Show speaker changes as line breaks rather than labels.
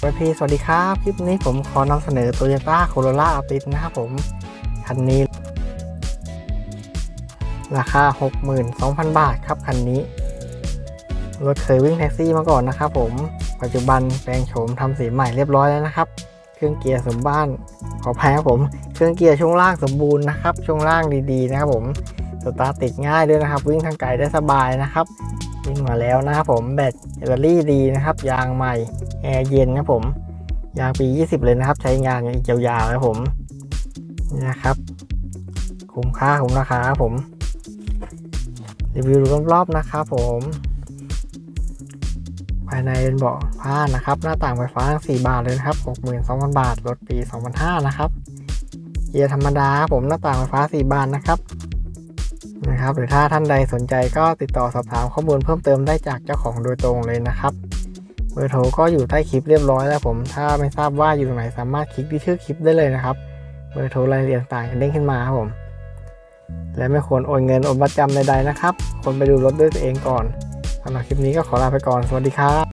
สวัสดีสวัสดีครับ คลิปนี้ผมขอนำเสนอ Toyota Corolla Altis นะครับผม คันนี้ ราคา 62,000 บาทครับคันนี้ รถเคยวิ่งแท็กซี่มาก่อนนะครับผม ปัจจุบันแปลงโฉมทำสีใหม่เรียบร้อยแล้วนะครับ เครื่องเกียร์สมบ้าน ขออภัยครับผม เครื่องเกียร์ช่วงล่างสมบูรณ์นะครับ ช่วงล่างดีๆนะครับผม สตาร์ติดง่ายด้วยนะครับ วิ่งทางไกลได้สบายนะครับ วิ่งมาแล้วนะครับผมแบตแบตเตอรี่ดีนะครับ ยางใหม่แอร์เย็นนะผมยางปี 20 เลยนะครับ ใช้งานอีกยาวๆนะผมนี่นะครับ คุ้มค่าคุ้มราคาครับผมรีวิวรอบๆนะครับผมภายในเป็นเบาะผ้านะครับ หน้าต่างไฟฟ้าทั้ง4บานเลยนะครับ62,000 บาท รถปี 2005 นะครับ เกียร์ธรรมดาครับผมหน้าต่างไฟฟ้า 4 บานนะครับ นะครับ หรือถ้าท่านใดสนใจก็ติดต่อสอบถามข้อมูลเพิ่มเติมได้จากเจ้าของโดยตรงเลยนะครับ เบอร์โทรก็อยู่ใต้คลิปเรียบร้อยแล้วผม ถ้าไม่ทราบว่าอยู่ตรงไหนสามารถคลิกที่ชื่อคลิปได้เลยนะครับ เบอร์โทรรายละเอียดต่างจะเด้งขึ้นมาครับผม และไม่ควรโอนเงินโอนประจำใดๆนะครับควรไปดูรถด้วยตัวเองก่อนสำหรับคลิปนี้ก็ขอลาไปก่อน สวัสดีครับ